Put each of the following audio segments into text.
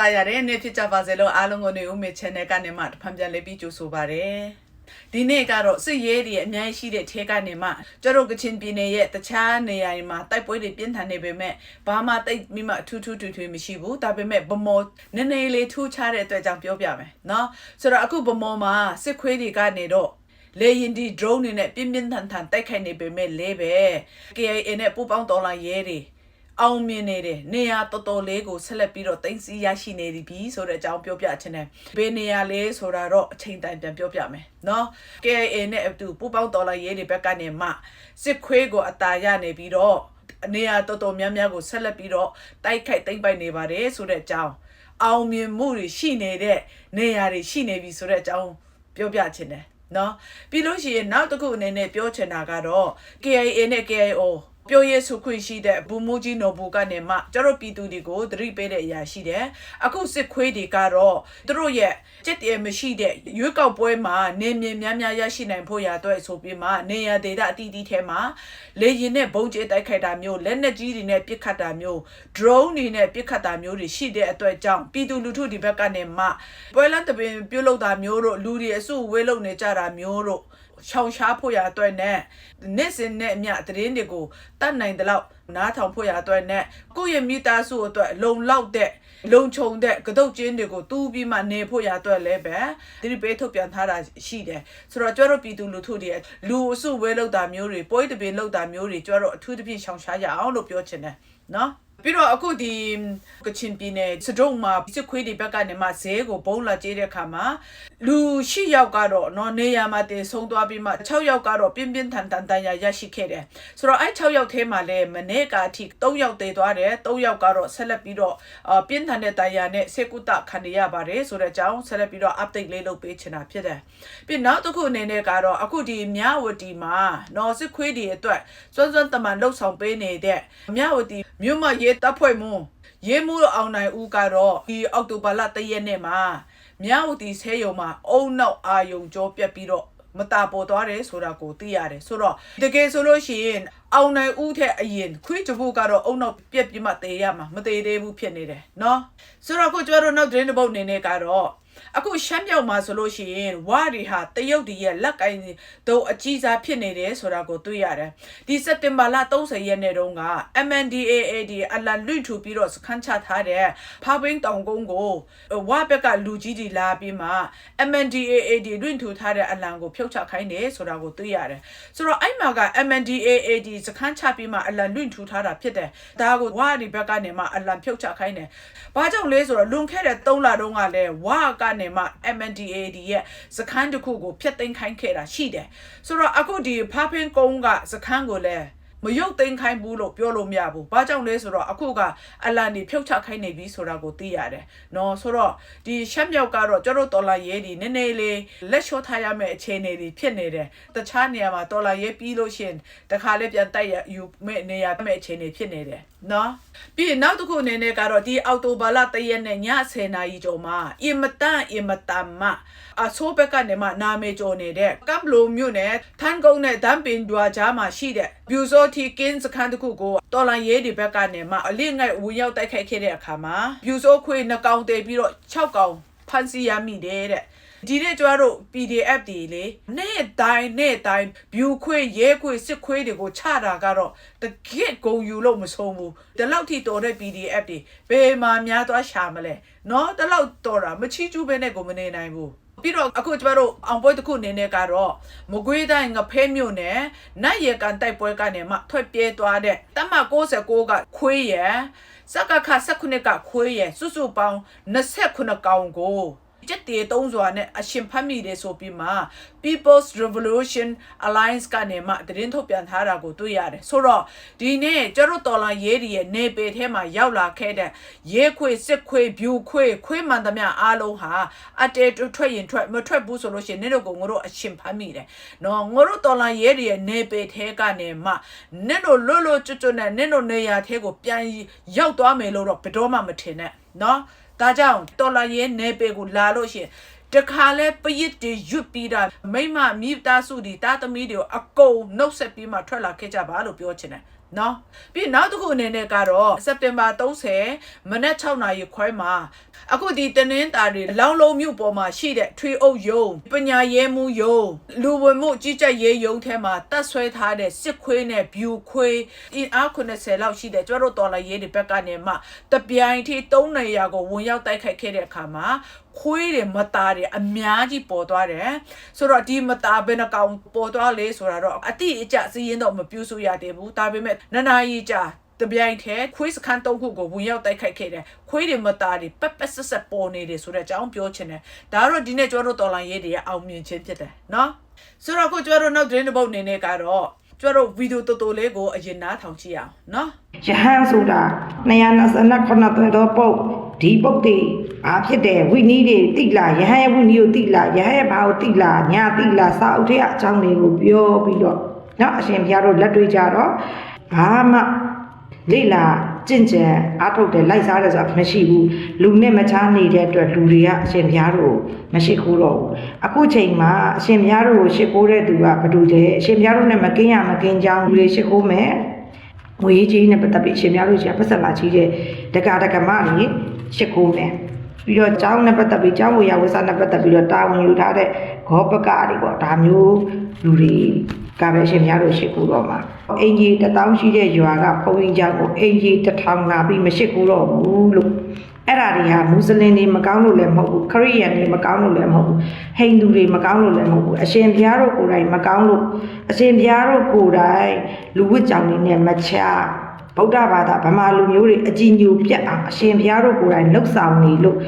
တာရတဲ့နေ့ဖြစ်ကြပါစေလို့အားလုံးကိုနေဦးမေ channel ကနေမှတစ်ဖန်ပြန်လေးပြီးကြိုဆိုပါရစေ။ဒီနေ့ကတော့စစ်ရေးတွေအများကြီးရှိတဲ့ထဲကနေမှကျတို့ကချင်ပြည်နယ်ရဲ့တခြားနေရာတွေမှာတိုက်ပွဲတွေပြင်းထန်နေပေမဲ့ဘာမှတိတ်မိမထူးထူးထွေထွေမရှိဘူး။ဒါပေမဲ့ဗမော်နည်းနည်းလေးထူးခြားတဲ့အတွက်ကြောင့်ပြောပြမယ်နော်။ဆိုတော့အခုဗမော်မှာစစ်ခွေးတွေကနေတော့လေရင်ဒီ drone တွေနဲ့ပြင်းပြင်းထန်ထန်တိုက်ခိုက်နေပေမဲ့လည်းပဲ KIA နဲ့ပူးပေါင်းတော်လာရဲတွေ အောင်မြင်နေတယ်နေရာတော်တော်လေးကိုဆက်လက်ပြီးတော့တင်စီရရှိနေပြီဆိုတဲ့အကြောင်းပြောပြချင်တယ်ဘယ်နေရာလဲဆိုတာတော့အချိန်တိုင်းပြန်ပြောပြမယ်နော် KA နဲ့အတူပူပေါင်းတော်လာရေးတွေဘက်ကနေမှစစ်ခွေးကိုအตาရနေပြီးတော့နေရာတော်တော်များများကိုဆက်လက်ပြီးတော့တိုက်ခိုက်သိမ့်ပိုက်နေပါတယ်ဆိုတဲ့အကြောင်းအောင်မြင်မှုတွေရှိနေတဲ့နေရာတွေရှိနေပြီဆိုတဲ့အကြောင်းပြောပြချင်တယ်နော်ပြီးလို့ရှိရင်နောက်တစ်ခုအနေနဲ့ပြောချင်တာကတော့ KIA နဲ့ KIO ပြောရဲဆိုခွင့်ရှိတဲ့ဘူမူကြီးနော်ဘူကနေမှကျတော့ပြည်သူတွေကိုသတိပေးတဲ့အရာရှိတယ်အခုစစ်ခွေးတွေကတော့သူတို့ရဲ့စစ်တည်းမရှိတဲ့ရွေးကောက်ပွဲမှာနေမြင်များများရရှိနိုင်ဖို့ရာအတွက်ဆိုပြီးမှနေရဒေတာအတီးတီးထဲမှာလေရင်နဲ့ဘုံကျဲတိုက်ခိုက်တာမျိုးလက်နက်ကြီးတွေနဲ့ပစ်ခတ်တာမျိုး drone တွေနဲ့ပစ်ခတ်တာမျိုးတွေရှိတဲ့အတွက်ကြောင့်ပြည်သူလူထုဒီဘက်ကနေမှပွဲလန်းတပင်ပြုတ်လောက်တာမျိုးတို့လူတွေအစုဝေးလုံနေကြတာမျိုးတို့ ချောင်ရှားဖို့ရအတွက်နဲ့နေ့စဉ်နဲ့အမျှသတင်းတွေကိုတတ်နိုင်တဲ့လောက်နားထောင်ဖို့ရအတွက်နဲ့ကိုယ့်ရဲ့မိသားစုအတွက်လုံလောက်တဲ့လုံခြုံတဲ့ကတုတ်ကျင်းတွေကိုတူးပြီးမှနေဖို့ရအတွက်လည်းပဲဒီပေးထုတ်ပြန်ထားတာရှိတယ်ဆိုတော့ကျွတ်တို့ပြည်သူလူထုတွေလူအစုဝဲလောက်တာမျိုးတွေပွဲတပင်လောက်တာမျိုးတွေကျွတ်တို့အထူးသဖြင့်ရှောင်ရှားရအောင်လို့ပြောချင်တယ်နော် ပြီးတော့အခုဒီကချင်ပြည်နယ်စဒုံမှာစစ်ခွေးတွေဘက်ကနေမှဇဲကိုဘုံလာကျေးတဲ့အခါမှာလူ၈ယောက်ကတော့နော်နေရာမှာတင်ဆုံးသွားပြီးမှ6ယောက်ကတော့ပြင်းပြင်းထန်ထန်တန်ရာရရှိခဲ့တယ်ဆိုတော့အဲ့6ယောက်ထဲမှာလည်းမနေ့ကအထိ3ယောက်တည်သွားတယ်3ယောက်ကတော့ဆက်လက်ပြီးတော့အပြင်းထန်တဲ့တန်ရာနဲ့စေကုတခံရပါတယ်ဆိုတဲ့အကြောင်းဆက်လက်ပြီးတော့ update လေးလုပ်ပေးချင်တာဖြစ်တယ်ပြီးနောက်တစ်ခုအနေနဲ့ကတော့အခုဒီမြဝတီမှာနော်စစ်ခွေးတွေအတွက်စွန်းစွန်းတမန်လှုပ်ဆောင်ပေးနေတဲ့မြဝတီမြို့မရေးတပ်ဖွဲ့မှုရေးမှုအောင်နိုင်ဦးကတော့ဒီအောက်တိုဘာလတရက်နေ့မှာမြဝတီဆဲယုံမှာအုံနောက်အာယုံကြောပြက်ပြီးတော့မတာပေါ်သွားတယ်ဆိုတာကိုသိရတယ်ဆိုတော့တကယ်ဆိုလို့ရှိရင်အောင်နိုင်ဦးထက်အရင်ခွေးကြဖို့ကတော့အုံနောက်ပြက်ပြီးမှတေးရမှာမတေးသေးဘူးဖြစ်နေတယ်နော်ဆိုတော့ခုကျွန်တော်တို့နောက်သတင်းတစ်ပုဒ်အနေနဲ့ကတော့ အခုရှမ်းမြောက်မှာဆိုလို့ရှိရင်ဝါရီဟာတရုတ်ဒီရဲ့လက်ကင်တို့အကြီးစားဖြစ်နေတယ်ဆိုတာကိုတွေ့ရတယ်ဒီစက်တင်ဘာလ30ရက်နေ့တုန်းက MNDAAD အလန်လွင့်ထူပြီးတော့စခန်းချထားတဲ့ဖာဘင်းတောင်ကုန်းကိုဝါဘက်ကလူကြီးတွေလာပြီးမှ MNDAAD လွင့်ထူထားတဲ့အလံကိုဖြုတ်ချခိုင်းတယ်ဆိုတာကိုတွေ့ရတယ်ဆိုတော့အဲ့မှာက MNDAAD စခန်းချပြီးမှအလံလွင့်ထူထားတာဖြစ်တယ်ဒါကိုဝါဒီဘက်ကနေမှအလံဖြုတ်ချခိုင်းတယ်ဘာကြောင့်လဲဆိုတော့လွန်ခဲ့တဲ့3လတုန်းကလည်းဝါကနေမှ MNDAD ရဲ့စခန်းတစ်ခုကိုဖျက်သိမ်းခိုင်းခဲ့တာရှိတယ်ဆိုတော့အခုဒီဖာဖင်းကုန်းကစခန်းကိုလည်း မရုပ်သိမ်းခိုင်းဘူးလို့ပြောလို့မရဘူး။ဘာကြောင့်လဲဆိုတော့အခုကအလန်ဒီဖြုတ်ချခိုင်းနေပြီဆိုတာကိုသိရတယ်။နော်ဆိုတော့ဒီရှက်မြောက်ကတော့ကျတို့တော်လာရဲဒီနည်းနည်းလေးလက်လျှော့ထားရမယ့်အခြေအနေတွေဖြစ်နေတယ်။တခြားနေရာမှာတော်လာရဲပြီးလို့ရှိရင်တခါလေးပြန်တိုက်ရယူမဲ့နေရာမဲ့အခြေအနေဖြစ်နေတယ်။နော်ပြီးရင်နောက်တစ်ခုအနေနဲ့ကတော့ဒီအော်တိုဘာလတရက်နဲ့ည10နာရီကျော်မှာအင်မတန်အင်မတန်မှအဆိုးဘက်ကနေမှနာမည်ကျော်နေတဲ့ကပ်လိုမြို့နယ်ထန်ကုန်းနဲ့ဒမ်ပင်ဒွာကြားမှာရှိတဲ့ဘျူဇောတီကင်းစခန်းတစ်ခုကိုတော်လန်ရဲဒီဘက်ကနေမှအလစ်ငိုက်ဝင်ရောက်တိုက်ခိုက်ခဲ့တဲ့အခါမှာဘျူဇောခွေနှကောင်တည်ပြီးတော့6ကောင်ဖမ်းဆီးရမိတယ်တဲ့ဒီနေ့ကျတို့ PDF တွေလေနေ့တိုင်းနေ့တိုင်း view ခွေရဲခွေစစ်ခွေတွေကိုချတာကတော့တကယ့်ဂုံယူလို့မဆုံးဘူးဒီလောက်ထိတော်တဲ့ PDF တွေဘယ်မှာများသွားရှာမလဲเนาะဒီလောက်တော်တာမချီကျူးပဲနဲ့ကိုမနေနိုင်ဘူး ပြီးတော့အခုကျမတို့အောင်ပွဲတစ်ခုအနေနဲ့ကတော့မကွေးတိုင်းငဖဲမြို့နယ်နတ်ရေကန်တိုက်ပွဲကနေမှထွက်ပြေးသွားတဲ့တမ69ကခွေးရယ်စကခ19ကခွေးရယ်စုစုပေါင်း29ကောင်ကို ကျက်တေတုံးစွာနဲ့အရှင်ဖတ်မိတယ်ဆိုပြီးမှ People's Revolution Alliance ကနေမှသတင်းထုတ်ပြန်ထားတာကိုတွေ့ရတယ်ဆိုတော့ဒီနေ့ကျတို့တော်လာရေးတွေရဲ့နေပေထဲမှာရောက်လာခဲ့တဲ့ရဲခွေစစ်ခွေဖြူခွေခွေမှန်သမျှအားလုံးဟာအတဲထွက်ရင်ထွက်မထွက်ဘူးဆိုလို့ရှိရင်နေ့တော့ကိုငါတို့အရှင်ဖတ်မိတယ်နော်ငါတို့တော်လာရဲတွေရဲ့နေပေထဲကနေမှနေ့တို့လွတ်လွတ်ကျွတ်ကျွတ်နဲ့နေ့တို့နေရာထဲကိုပြန်ရောက်သွားမယ်လို့တော့ဘယ်တော့မှမထင်နဲ့နော် ဒါကြောင့်တော်လာရဲနေပေကိုလာလို့ရှိရင် တခါလဲပရစ်တွေရွတ်ပြီးတာမိမမိသားစုဒီတာသမီးတွေကိုအကုန်နှုတ်ဆက်ပြီးမှထွက်လာခဲ့ကြပါလို့ပြောချင်တယ်နော်ပြီးနောက်တစ်ခုအနေနဲ့ကတော့စက်တင်ဘာ30မနက်6နာရီခွဲမှာအခုဒီတနင်္သာရီလောင်လုံးမြို့ပေါ်မှာရှိတဲ့ထွေအုပ်ယုံပညာရေးမှုယုံလူဝင်မှုကြီးကြပ်ရေးယုံထဲမှာတက်ဆွဲထားတဲ့စစ်ခွေးနဲ့ဗျူခွေးအင်အား90လောက်ရှိတဲ့ကျွတ်တို့တော်လာရေးတွေဘက်ကနေမှတပြိုင်ထိ3နေရာကိုဝင်ရောက်တိုက်ခိုက်ခဲ့တဲ့အခါမှာ ခွေးတွေမသားတွေအများကြီးပေါ်သွားတယ်ဆိုတော့ဒီမသားဘယ်နှကောင်ပေါ်သွားလဲဆိုတာတော့အတိအကျစီးရင်တော့မပြူဆိုရသေးဘူးဒါပေမဲ့နနာကြီးကြာတပြိုင်တည်းခွေးစခန်းသုံးခုကိုဝင်ရောက်တိုက်ခိုက်ခဲ့တယ်ခွေးတွေမသားတွေပက်ပက်ဆက်ဆက်ပေါ်နေတယ်ဆိုတဲ့အကြောင်းပြောချင်တယ်ဒါကတော့ဒီနေ့ကျွန်တော်တို့တော်လိုင်းရေးတွေရဲ့အောင်မြင်ခြင်းဖြစ်တယ်နော်ဆိုတော့အခုကျွန်တော်တို့နောက်သတင်းတစ်ပုဒ်အနေနဲ့ကတော့ ကျတို့ဗီဒီယိုတော်တော်လေးကိုအရင်နားထောင်ကြည့်အောင်နော်ယဟန်ဆိုတာ229တော့ပုတ်ဒီပုတ်တွေအားဖြစ်တဲ့ဝိနည်းတွေတိလာယဟန်ရဲ့ဝိနည်းကိုတိလာယဟန်ရဲ့ဘာကိုတိလာညာတိလာစာအုပ်ထဲအကြောင်းတွေကိုပြောပြီးတော့နော်အရှင်ဘုရားတို့လက်တွေ့ကြတော့ဘာမှလိလာ ကြင့်ကြံအားထုတ်တယ်လိုက်စားတယ်ဆိုတာမရှိဘူးလူနဲ့မချားနေတဲ့အတွက်လူတွေကအရှင်ဘုရားတို့မရှိခိုးတော့ဘူးအခုချိန်မှာအရှင်ဘုရားတို့ကိုရှိခိုးတဲ့သူကဘယ်သူလဲအရှင်ဘုရားတို့နဲ့မကင်းရမကင်းကြောင်းလူတွေရှိခိုးမယ်ငွေကြီးနဲ့ပတ်သက်ပြီးအရှင်ဘုရားတို့ကြီးကပတ်သက်လာကြီးတဲ့ဒကာဒကမကြီးရှိခိုးမယ်ပြီးတော့ကျောင်းနဲ့ပတ်သက်ပြီးကျောင်းဝေယဝဆနဲ့ပတ်သက်ပြီးတော့တာဝန်ယူထားတဲ့ဂောပကတွေပေါ့ဒါမျိုးလူတွေ ကာဗယ်ရှင်များလို့ရှိခုတော့မှာအင်ကြီးတထောင်ရှိတဲ့ရွာကဘုံရင်ကြောင့်ကိုအင်ကြီးတထောင်လာပြီးမရှိခုတော့ဘူးလို့အဲ့ဒါတွေဟာမွတ်စလင်တွေမကောင်းလို့လည်းမဟုတ်ဘူးခရစ်ယာန်တွေမကောင်းလို့လည်းမဟုတ်ဘူးဟိန္ဒူတွေမကောင်းလို့လည်းမဟုတ်ဘူးအရှင်ဘုရားတို့ကိုယ်တိုင်မကောင်းလို့အရှင်ဘုရားတို့ကိုယ်တိုင်လူဝတ်ကြောင်တွေနဲ့မချ ဗုဒ္ဓဘာသာဗမာလူမျိုးတွေအကြည်ညိုပြတ်အောင်အရှင်ဘုရားတို့ကိုယ်တိုင်လှုပ်ဆောင်နေလို့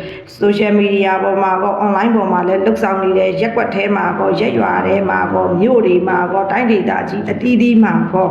social media ပေါ်မှာကော online ပေါ်မှာလည်းလှုပ်ဆောင်နေတဲ့ရက်ွက်ထဲမှာကောရက်ရွာထဲမှာကောမြို့တွေမှာကောတိုင်းဒေသကြီးအတီးတီးမှာကော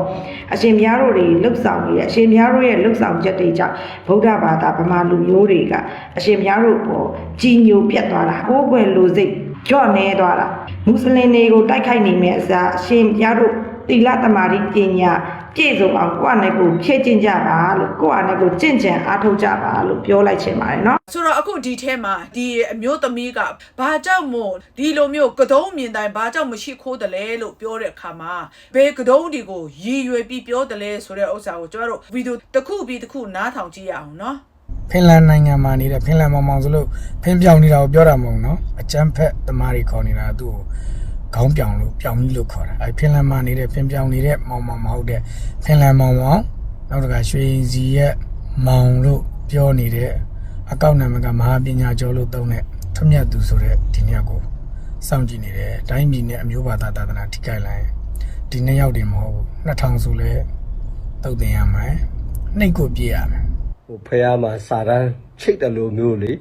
အရှင်ဘုရားတို့တွေလှုပ်ဆောင်နေတဲ့အရှင်ဘုရားတို့ရဲ့လှုပ်ဆောင်ချက်တွေကြောင့်ဗုဒ္ဓဘာသာဗမာလူမျိုးတွေကအရှင်ဘုရားတို့ပေါ်ကြည်ညိုပြတ်သွားတာကိုယ်ွယ်လူစိတ်ကြော့နေသွားတာမွတ်စလင်တွေကိုတိုက်ခိုက်နေမယ့်အစားအရှင်ဘုရားတို့တိလသမารိပညာ ပြည့်စုံအောင်ကိုယ့်အနေကိုဖြည့်ကျင့်ကြပါလို့ကိုယ့်အနေကိုကျင့်ကြံအားထုတ်ကြပါလို့ပြောလိုက်ချင်ပါတယ်နော်ဆိုတော့အခုဒီထဲမှာဒီအမျိုးသမီးကဘာကြောင့်မို့ဒီလိုမျိုးကတုံးမြင်တိုင်းဘာကြောင့်မရှိခိုးတယ်လဲလို့ပြောတဲ့အခါမှာဘယ်ကတုံးဒီကိုရည်ရွယ်ပြီးပြောတယ်လဲဆိုတဲ့ဥစ္စာကိုကျွန်တော်တို့ဗီဒီယိုတစ်ခုပြီးတစ်ခုနားထောင်ကြည့်ရအောင်နော်ဖင်လန်နိုင်ငံမှာနေတဲ့ဖင်လန်မောင်မောင်ဆိုလို့ဖင်ပြောင်နေတာကိုပြောတာမဟုတ်ဘူးနော်အကျန်းဖက်သမားတွေခေါ်နေတာသူ့ကို ခေါင်းပြောင်လို့ပြောင်ကြီးလို့ခေါ်တာအဲဖင်လန်မှာနေတဲ့ဖင်ပြောင်နေတဲ့မောင်မောင်မဟုတ်တဲ့ဖင်လန်မောင်မောင်နောက်တစ်ခါရွှေစီရဲ့မောင်လို့ပြောနေတဲ့အကောင့်နာမည်ကမဟာပညာကျော်လို့သုံးတဲ့ထွမြတ်သူဆိုတဲ့ဒီနှစ်ယောက်ကိုစောင့်ကြည့်နေတယ်တိုင်းပြည်နဲ့အမျိုးဘာသာသာသနာထိခိုက်လိုက်ရင်ဒီနှစ်ယောက်တွေမဟုတ်ဘူး2000ဆိုလဲတုတ်တင်ရမယ်နှိတ်ကိုပြေးရမယ်ဟိုဖះမှာစာရန်ချိတ်တယ်လို့မျိုးလေ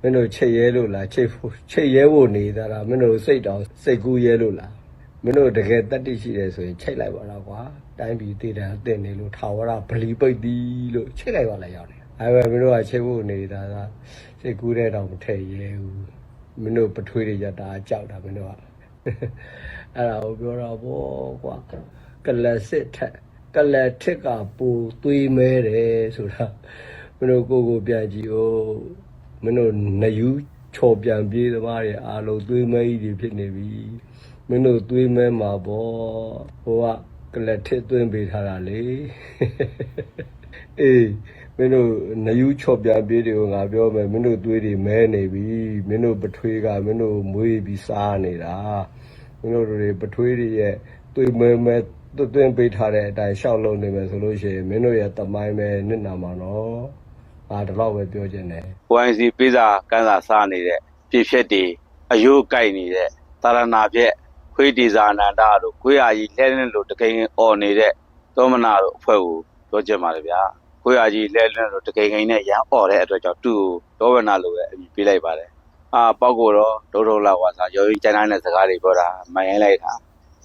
မင်းတို့ချိတ်ရဲလို့လားချိတ်ဖို့ချိတ်ရဲဖို့နေတာလားမင်းတို့စိတ်တောင်စိတ်ကူးရဲလို့လားမင်းတို့တကယ်တတ္တိရှိတယ်ဆိုရင်ချိတ်လိုက်ပါတော့ကွာတိုင်းပြည်တည်တယ်အတင်နေလို့ထာဝရဗလီပိတ်သည်လို့ချိတ်လိုက်ပါလိုက်ရောက်တယ်အဲပဲမင်းတို့ကချိတ်ဖို့နေတာကစိတ်ကူးတဲ့တောင်မထည့်ရဲဘူးမင်းတို့ပထွေးတွေရတာကြောက်တာမင်းတို့ကအဲ့ဒါကိုပြောတာပေါ့ကွာကလစစ်ထက်ကလထက်ကပူသွေးမဲတယ်ဆိုတာမင်းတို့ကိုကိုပြန်ကြည့်ဦး မင်းတို့နယူးချော်ပြန်ပြေးသမားတွေအားလုံးသွေးမဲကြီးတွေဖြစ်နေပြီမင်းတို့သွေးမဲမှာပေါ့ဟိုကကလထက်သွင်းပေးထားတာလေအေးမင်းတို့နယူးချော်ပြန်ပြေးတွေကိုငါပြောမယ်မင်းတို့သွေးတွေမဲနေပြီမင်းတို့ပထွေးကမင်းတို့မွေးပြီးစားနေတာမင်းတို့တွေပထွေးတွေရဲ့သွေးမဲမဲသွင်းပေးထားတဲ့အတိုင်းရှောက်လုံးနေမယ်ဆိုလို့ရှိရင်မင်းတို့ရဲ့တမိုင်းပဲနစ်နာမှာနော် အာဒီလောက်ပဲပြောချင်တယ် YC ပေးစာကန်းစာစားနေတဲ့ပြည့်ဖြက်တွေအယိုးကိုက်နေတဲ့တာရဏဖြက်ခွေးဒီဇာနန္ဒတို့ခွေးအာကြီးလဲလင်းလို့တကိန်းអော်နေတဲ့သောမနာတို့အဖွဲ့ကိုပြောချင်ပါလေဗျာခွေးအာကြီးလဲလင်းလို့တကိန်းကိန်းနဲ့ရန်អော်တဲ့အတွက်ကြောင့်သူ့ကိုသောမနာလို့ပဲအမည်ပေးလိုက်ပါတယ်အာပေါက်ကိုတော့ဒုဒုလာဝါစာရောရင်းကျန်းတဲ့စကားတွေပြောတာမယိုင်းလိုက်တာ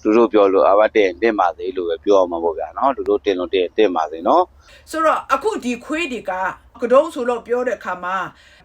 သူတို့ပြောလို့အဘတ်တင်တင်ပါသေးလို့ပဲပြောအောင်မှာပေါ့ဗျာနော်သူတို့တင်လို့တင်တင်ပါစေနော်ဆိုတော့အခုဒီခွေးတွေက ကတုံးဆိုလို့ပြောတဲ့အခါမှာ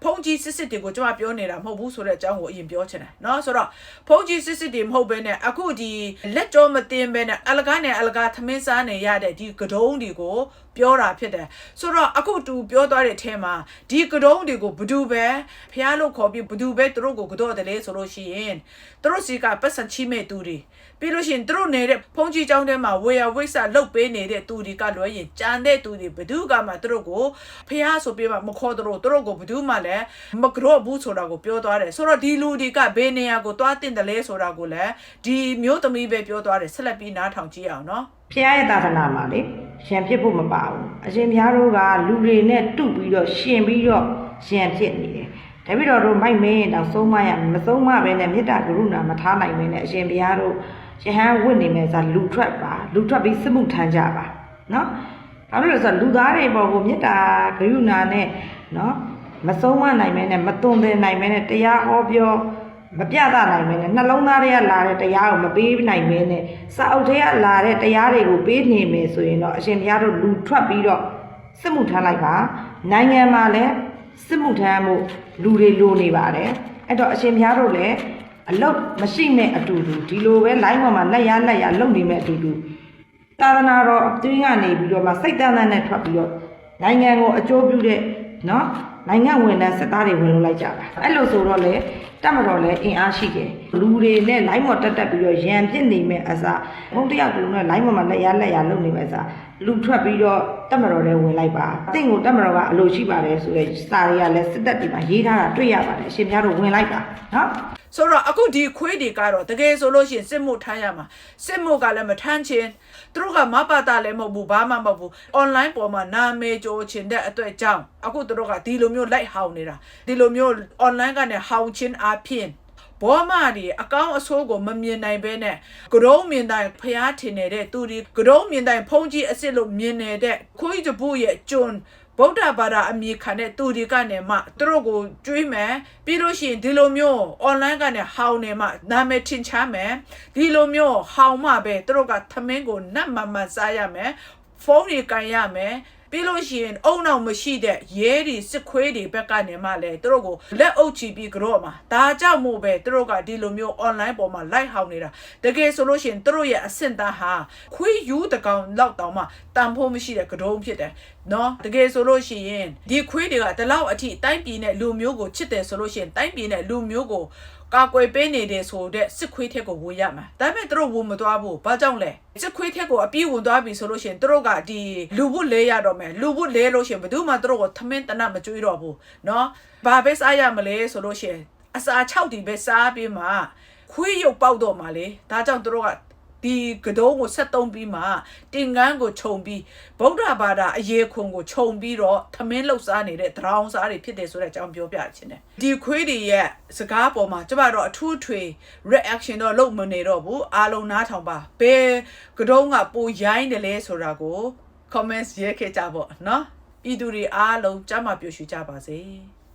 ဖုန်ကြီးစစ်စစ်တွေကိုကျွန်မပြောနေတာမဟုတ်ဘူးဆိုတဲ့အကြောင်းကိုအရင်ပြောချင်တယ်เนาะဆိုတော့ဖုန်ကြီးစစ်စစ်တွေမဟုတ်ဘဲနဲ့အခုဒီလက်ကြောမတင်ဘဲနဲ့အလကားနဲ့အလကားသမင်းစားနေရတဲ့ဒီကတုံးတွေကို ပြောတာဖြစ်တယ်ဆိုတော့အခုတူပြောသွားတဲ့အထဲမှာဒီကတုံးတွေကိုဘသူပဲဖះလို့ခေါ်ပြီးဘသူပဲသူတို့ကိုကတော့တယ်လေဆိုလို့ရှိရင်သူတို့စီကပတ်စံချိမဲ့သူတွေပြီးလို့ရှိရင်သူတို့နေတဲ့ဖုန်ကြီးကျောင်းထဲမှာဝေယဝိဆာလုတ်ပေးနေတဲ့သူတွေကလွယ်ရင်ကြံတဲ့သူတွေဘသူကမှသူတို့ကိုဖះဆိုပြီးမှမခေါ်သူတို့သူတို့ကိုဘသူမှလည်းမကတော့ဘူးဆိုတာကိုပြောသွားတယ်ဆိုတော့ဒီလူတွေကဘယ်နေရာကိုသွားတင်တယ်လဲဆိုတာကိုလည်းဒီမျိုးသမီးပဲပြောသွားတယ်ဆက်လက်ပြီးနားထောင်ကြည့်အောင်နော်ဖះရဲ့သာသနာမှာလေ ရံဖြစ်ဖို့မပါဘူးအရှင်ဘုရားတို့ကလူတွေနဲ့တုပြီးတော့ရှင်ပြီးတော့ရံဖြစ်နေတယ်တပည့်တော်တို့မိုက်မင်းတော့ဆုံးမရမဆုံးမပဲနဲ့မေတ္တာကရုဏာမထားနိုင်ပဲနဲ့အရှင်ဘုရားတို့ယဟန်ဝတ်နေမယ်ဆိုလူထွက်ပါလူထွက်ပြီးစစ်မှုထမ်းကြပါနော်ဘာလို့လဲဆိုတော့လူသားတွေပေါ်ကိုမေတ္တာကရုဏာနဲ့နော်မဆုံးမနိုင်ပဲနဲ့မသွန်သင်နိုင်ပဲနဲ့တရားဟောပြော မပြသနိုင်မင်းနဲ့နှလုံးသားတွေကလာတဲ့တရားကိုမပေးနိုင်မင်းနဲ့စာအုပ်တွေကလာတဲ့တရားတွေကိုပေးနေမယ်ဆိုရင်တော့အရှင်ဘုရားတို့လူထွက်ပြီးတော့စစ်မှုထမ်းလိုက်ပါနိုင်ငံမှာလည်းစစ်မှုထမ်းမှုလူတွေလိုနေပါတယ်အဲ့တော့အရှင်ဘုရားတို့လည်းအလုတ်မရှိမဲ့အတူတူဒီလိုပဲ line ပေါ်မှာလက်ရလက်ရလုံနေမဲ့အတူတူသာသနာတော်အတွင်းကနေပြီးတော့မှစိတ်တန်းတန်းနဲ့ထွက်ပြီးတော့နိုင်ငံကိုအကျိုးပြုတဲ့နော်နိုင်ငံဝင်တဲ့စစ်သားတွေဝင်လို့လိုက်ကြတာအဲ့လိုဆိုတော့လေတက်မတော်လဲအင်အားရှိတယ်လူတွေနဲ့ line ပေါ်တက်တက်ပြီးတော့ရန်ဖြစ်နေမဲ့အစားဘုံတယောက်တူနဲ့ line ပေါ်မှာလက်ရလက်ရလုံနေမဲ့အစားလူထွက်ပြီးတော့တက်မတော်လဲဝင်လိုက်ပါတင့်ကိုတက်မတော်ကအလိုရှိပါတယ်ဆိုတဲ့စာတွေကလည်းစစ်တပ်တွေမှာရေးထားတာတွေ့ရပါတယ်အရှင်ဘုရားတို့ဝင်လိုက်ပါနော်ဆိုတော့အခုဒီခွေးတွေကတော့တကယ်ဆိုလို့ရှိရင်စစ်မှုထမ်းရမှာစစ်မှုကလည်းမထမ်းချင်းသူတို့ကမပတာလည်းမဟုတ်ဘူးဘာမှမဟုတ်ဘူး online ပေါ်မှာနာမည်ကြိုချင်တဲ့အတွက်ကြောင့်အခုသူတို့ကဒီလိုမျိုးလိုက်ဟောင်းနေတာဒီလိုမျိုး online ကနေဟောင်းချင်းအဖြစ်ဘောမဒီအကောင့်အဆိုးကိုမမြင်နိုင်ဘဲနဲ့ကရုံးမြင်တိုင်းဖျားထင်နေတဲ့သူဒီကရုံးမြင်တိုင်းဖုံးကြီးအစ်စ်လို့မြင်နေတဲ့ခွေးတပုရဲ့ကျွန်းဗုဒ္ဓဘာသာအမိခံတဲ့သူဒီကနေမှသူတို့ကိုကျွေးမယ်ပြီးလို့ရှိရင်ဒီလိုမျိုး online ကနေဟောင်းနေမှနာမည်ထင်ရှားမယ်ဒီလိုမျိုးဟောင်းမှပဲသူတို့ကသမင်းကိုနတ်မမစားရမယ်ဖုန်းတွေကန်ရမယ် ပြီးလို့ရှိရင်အုံနောက်မရှိတဲ့ရဲတွေစစ်ခွေးတွေဘက်ကနေမှလည်းသူတို့ကိုလက်အုပ်ချပြီးကြော့မှာဒါကြောင့်မို့ပဲသူတို့ကဒီလိုမျိုး online ပေါ်မှာ live ဟောင်းနေတာတကယ်ဆိုလို့ရှိရင်သူတို့ရဲ့အဆင့်သားဟာခွေးယူတကောင်လောက်တောင်မှတန်ဖို့မရှိတဲ့ကြောဖြစ်တယ်နော်တကယ်ဆိုလို့ရှိရင်ဒီခွေးတွေကဒီလောက်အထိတိုင်းပြည်နဲ့လူမျိုးကိုချစ်တယ်ဆိုလို့ရှိရင်တိုင်းပြည်နဲ့လူမျိုးကို ကာကွယ်ပေးနေတယ်ဆိုတဲ့စစ်ခွေးထက်ကိုဝင်ရမှာဒါပေမဲ့သူတို့ဝင်မသွားဘူးဘာကြောင့်လဲစစ်ခွေးထက်ကိုအပြည့်ဝင်သွားပြီဆိုလို့ရှိရင်သူတို့ကဒီလူဘူးလဲရတော့မယ်လူဘူးလဲလို့ရှိရင်ဘယ်သူမှသူတို့ကိုထမင်းတနတ်မကြွေးတော့ဘူးเนาะဘာပဲစားရမလဲဆိုလို့ရှိရင်အစာ6ဒီပဲစားပြီးမှခွေးရုပ်ပေါက်တော့မှာလေဒါကြောင့်သူတို့က ဒီကတုံးကိုဆက်သုံးပြီးမှတင်ကန်းကိုခြုံပြီးဗုဒ္ဓဘာသာအရေးခွန်ကိုခြုံပြီးတော့သမင်းလှုပ်စားနေတဲ့တရောင်စားတွေဖြစ်တယ်ဆိုတဲ့အကြောင်းပြောပြချင်တယ်ဒီခွေးတွေရဲ့စကားပေါ်မှာကျမတော့အထူးထွေ reaction တော့လုပ်မနေတော့ဘူးအားလုံးနားထောင်ပါဘယ်ကတုံးကပိုရိုင်းတယ်လဲဆိုတာကို comments ရေးခဲ့ကြပါเนาะပြည်သူတွေအားလုံးကြမ်းမှပြည့်စုံကြပါစေ